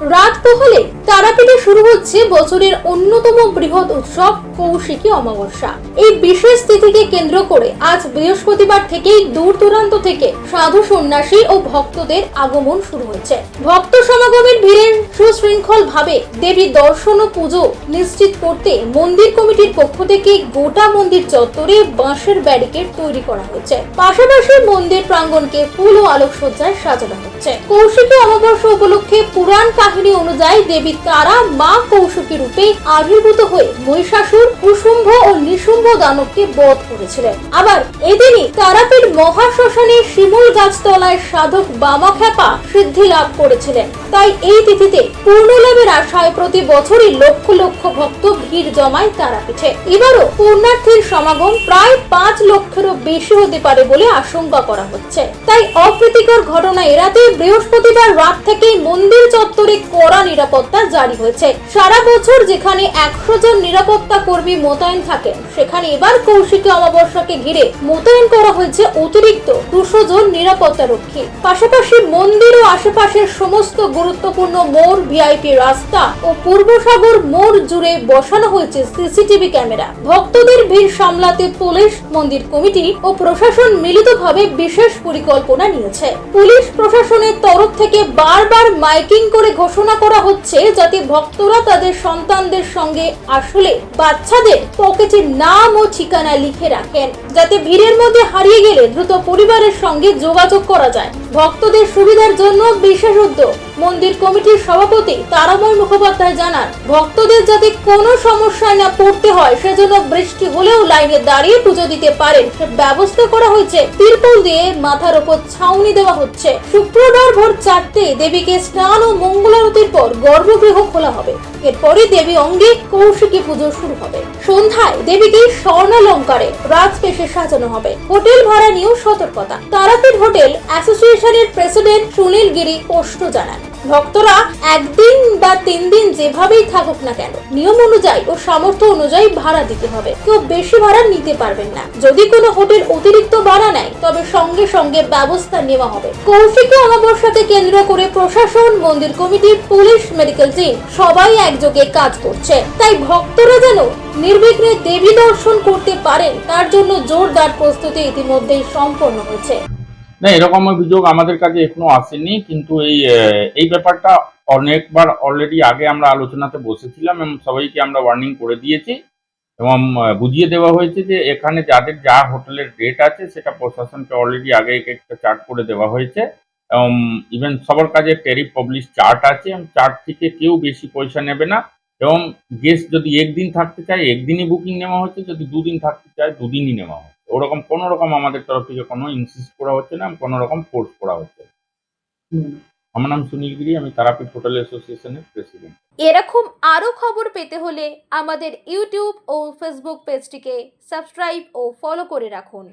রাত পোহলে তারাপীঠে শুরু হচ্ছে বছরের অন্যতম বৃহৎ উৎসব কৌশিকী অমাবস্যা। এই বিশেষ তিথিকে কেন্দ্র করে আজ বৃহস্পতিবার থেকেই দূর দূরান্ত থেকে সাধু সন্ন্যাসী ও ভক্তদের আগমন শুরু হয়েছে। ভক্ত সমাগমের ভিড়ে সুশৃঙ্খল ভাবে দেবী দর্শন ও পুজো নিশ্চিত করতে মন্দির কমিটির পক্ষ থেকে গোটা মন্দির চত্বরে বাঁশের ব্যারিকেড তৈরি করা হয়েছে। পাশাপাশি মন্দির প্রাঙ্গণকে ফুল ও আলোকসজ্জায় সাজানো হচ্ছে। কৌশিকী অমাবস্যা উপলক্ষে পুরাণ কাহিনী অনুযায়ী দেবী তারা মা কৌশিকী রূপে আবির্ভূত হয়ে মহিষাসুর, কুসুম্ভ ও নিশুম্ভ দানবকে বধ করেছিলেন। আবার এদিনই তারাপীঠ মহাশ্মশানে শিমুল গাছতলায় সাধক বামাখ্যাপা সিদ্ধি লাভ করেছিলেন। তাই এই তিথিতে পূর্ণলাভের আশায় প্রতি বছরই লক্ষ লক্ষ ভক্ত ভিড় জমায় তারাপীঠে। এবারও পূর্ণার্থীর সমাগম প্রায় পাঁচ লক্ষেরও বেশি হতে পারে বলে আশঙ্কা করা হচ্ছে। তাই অপ্রীতিকর ঘটনা এড়াতে বৃহস্পতিবার রাত থেকেই মন্দির চত্বরে কড়া নিরাপত্তা জারি হয়েছে। সারা বছর যেখানে একশো জন নিরাপত্তা কর্মী মোতায়েন থাকেন, সেখানে এবার কৌশিকী অমাবস্যাকে ঘিরে মোতায়েন করা হয়েছে অতিরিক্ত দুশো জন নিরাপত্তা রক্ষী পাশাপাশি মন্দির ও আশেপাশের সমস্ত গুরুত্বপূর্ণ মোড় ভিআইপি রাস্তা ও পূর্বসাগর মোড় জুড়ে বসানো হয়েছে সিসিটিভি ক্যামেরা। ভক্তদের ভিড় সামলাতে পুলিশ, মন্দির কমিটি ও প্রশাসন মিলিতভাবে বিশেষ পরিকল্পনা নিয়েছে। পুলিশ প্রশাসনের তরফ থেকে বারবার মাইকিং করে ঘোষণা করা হচ্ছে যাতে ভক্তরা তাদের সন্তানদের সঙ্গে আসলে বাচ্চাদের পকেটে নাম ও ঠিকানা লিখে রাখেন, যাতে ভিড়ের মধ্যে হারিয়ে গেলে দ্রুত পরিবারের সঙ্গে যোগাযোগ করা যায়। ভক্তদের সুবিধার জন্য বিশেষ উদ্যোগ। মন্দির কমিটির সভাপতি তারাময় মুখোপাধ্যায় জানান, ভক্তদের যাতে কোনো সমস্যায় না পড়তে হয়, সেজন্য বৃষ্টি হলেও লাইনে দাঁড়িয়ে পুজো দিতে পারেন। ব্যবস্থা করা হয়েছে। তিরপল দিয়ে মাথার ওপর ছাউনি দেওয়া হচ্ছে। শুক্রবার ভোর চারটে দেবীকে স্নান ও মঙ্গলারতির পর গর্ভগৃহ খোলা হবে। এরপরে দেবী অঙ্গে কৌশিকী পুজো শুরু হবে। সন্ধ্যায় দেবীকে স্বর্ণালঙ্কারে রাজপেশে সাজানো হবে। হোটেল ভাড়া নিয়েও সতর্কতা। তারাপীঠ হোটেল অ্যাসোসিয়েশনের প্রেসিডেন্ট সুনীল গিরি স্পষ্ট জানান। ভক্তরা একদিন বা তিন দিন যেভাবেই থাকুক না কেন, নিয়ম অনুযায়ী ও সামর্থ্য অনুযায়ী ভাড়া দিতে হবে। কেউ বেশি ভাড়া নিতে পারবেন না। যদি কোনো হোটেল অতিরিক্ত ভাড়া নেয়, তবে সঙ্গে সঙ্গে ব্যবস্থা নেওয়া হবে। কৌশিকী অমাবস্যাকে কেন্দ্র করে প্রশাসন, মন্দির কমিটি, পুলিশ, মেডিকেল টিম সবাই একযোগে কাজ করছে। তাই ভক্তরা যেন নির্বিঘ্নে দেবী দর্শন করতে পারেন, তার জন্য জোরদার প্রস্তুতি ইতিমধ্যেই সম্পন্ন হয়েছে। না, এরকম অভিযোগ আমাদের কাছে এখনও আসেনি, কিন্তু এই এই ব্যাপারটা অনেকবার অলরেডি আগে আমরা আলোচনাতে বসেছিলাম এবং সবাইকে আমরা ওয়ার্নিং করে দিয়েছি এবং বুঝিয়ে দেওয়া হয়েছে যে এখানে যাদের যা হোটেলের রেট আছে সেটা প্রশাসনকে অলরেডি আগে এক একটা চার্ট করে দেওয়া হয়েছে এবং ইভেন সবার কাছে টেরিফ পাবলিশ চার্ট আছে, এবং চার্ট থেকে কেউ বেশি পয়সা নেবে না এবং গেস্ট যদি একদিন থাকতে চায়, একদিনই বুকিং নেওয়া হচ্ছে, যদি দুদিন থাকতে চায়, দুদিনই নেওয়া হচ্ছে। ওরকম কোনো রকম আমাদের তরফ থেকে কোনো ইনসিস করা হচ্ছে না কোনো রকম ফোর্স করা হচ্ছে না। আমার নাম সুনীল গিরি আমি তারাপীঠ হোটেল অ্যাসোসিয়েশনের প্রেসিডেন্ট এরকম আরও খবর পেতে হলে আমাদের ইউটিউব ও ফেসবুক পেজটিকে সাবস্ক্রাইব ও ফলো করে রাখুন।